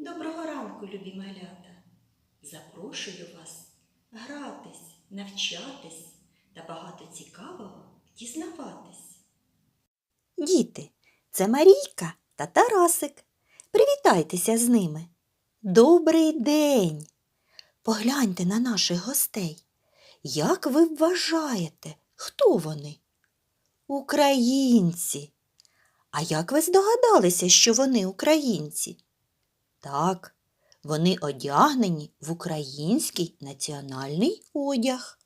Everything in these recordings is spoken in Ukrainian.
Доброго ранку, любі малята! Запрошую вас гратись, навчатись та багато цікавого дізнаватись. Діти, це Марійка та Тарасик. Привітайтеся з ними. Добрий день! Погляньте на наших гостей. Як ви вважаєте, хто вони? Українці. А як ви здогадалися, що вони українці? Так, вони одягнені в український національний одяг.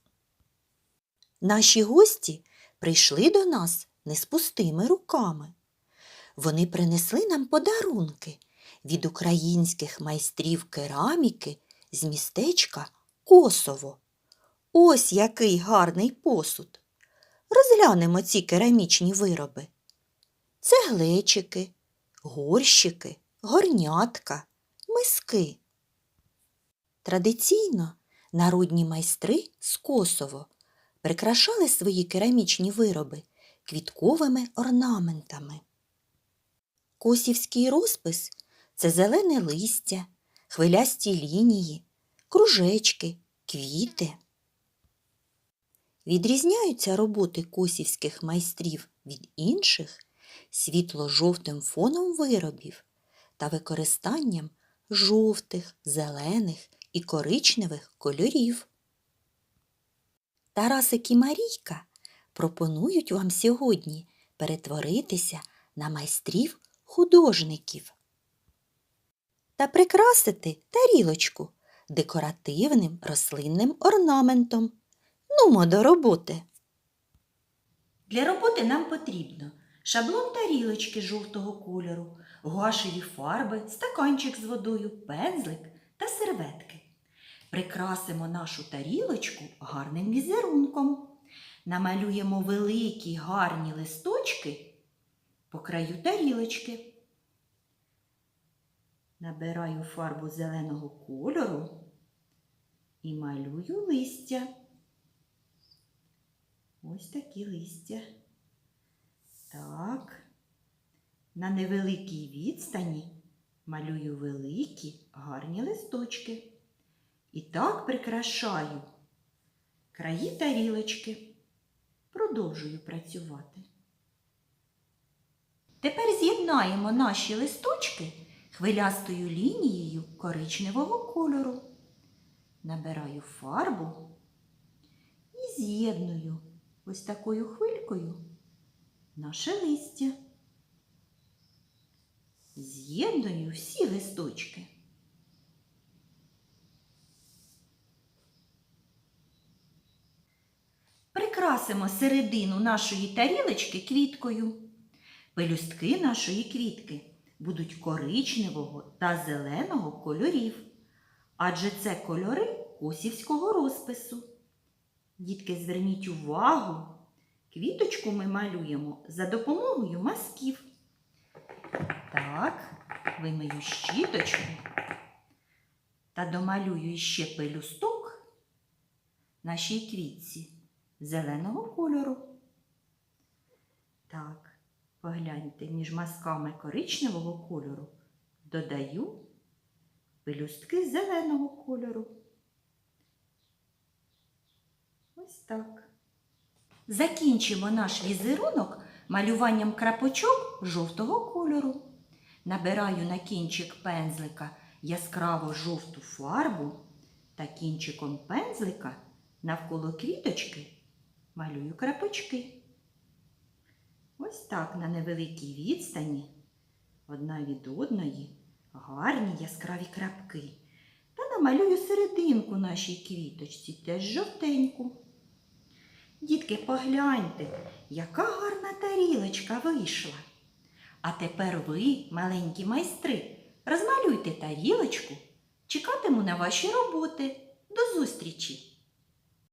Наші гості прийшли до нас не з пустими руками. Вони принесли нам подарунки від українських майстрів кераміки з містечка Косово. Ось який гарний посуд. Розглянемо ці керамічні вироби. Це глечики, горщики, горнятка, миски. Традиційно народні майстри з Косово прикрашали свої керамічні вироби квітковими орнаментами. Косівський розпис це зелене листя, хвилясті лінії, кружечки, квіти. Відрізняються роботи косівських майстрів від інших світло-жовтим фоном виробів та використанням жовтих, зелених і коричневих кольорів. Тарасик і Марійка пропонують вам сьогодні перетворитися на майстрів художників та прикрасити тарілочку декоративним рослинним орнаментом. Нумо до роботи. Для роботи нам потрібно шаблон тарілочки жовтого кольору, гуашеві фарби, стаканчик з водою, пензлик та серветки. Прикрасимо нашу тарілочку гарним візерунком. Намалюємо великі гарні листочки по краю тарілочки. Набираю фарбу зеленого кольору і малюю листя. Ось такі листя. Так. На невеликій відстані малюю великі гарні листочки. І так прикрашаю краї тарілочки. Продовжую працювати. Тепер з'єднаємо наші листочки хвилястою лінією коричневого кольору. Набираю фарбу і з'єдную ось такою хвилькою наше листя. З'єдную всі листочки. Прикрасимо середину нашої тарілочки квіткою. Пелюстки нашої квітки будуть коричневого та зеленого кольорів, адже це кольори косівського розпису. Дітки, зверніть увагу, квіточку ми малюємо за допомогою мазків. Вимию щіточку та домалюю ще пелюсток нашій квітці зеленого кольору. Так, погляньте, між мазками коричневого кольору додаю пелюстки зеленого кольору. Ось так. Закінчимо наш візерунок малюванням крапочок жовтого кольору. Набираю на кінчик пензлика яскраво жовту фарбу та кінчиком пензлика навколо квіточки малюю крапочки. Ось так на невеликій відстані одна від одної гарні яскраві крапки. Та намалюю серединку нашій квіточці, теж жовтеньку. Дітки, погляньте, яка гарна тарілочка вийшла. А тепер ви, маленькі майстри, розмалюйте тарілочку. Чекатиму на ваші роботи. До зустрічі!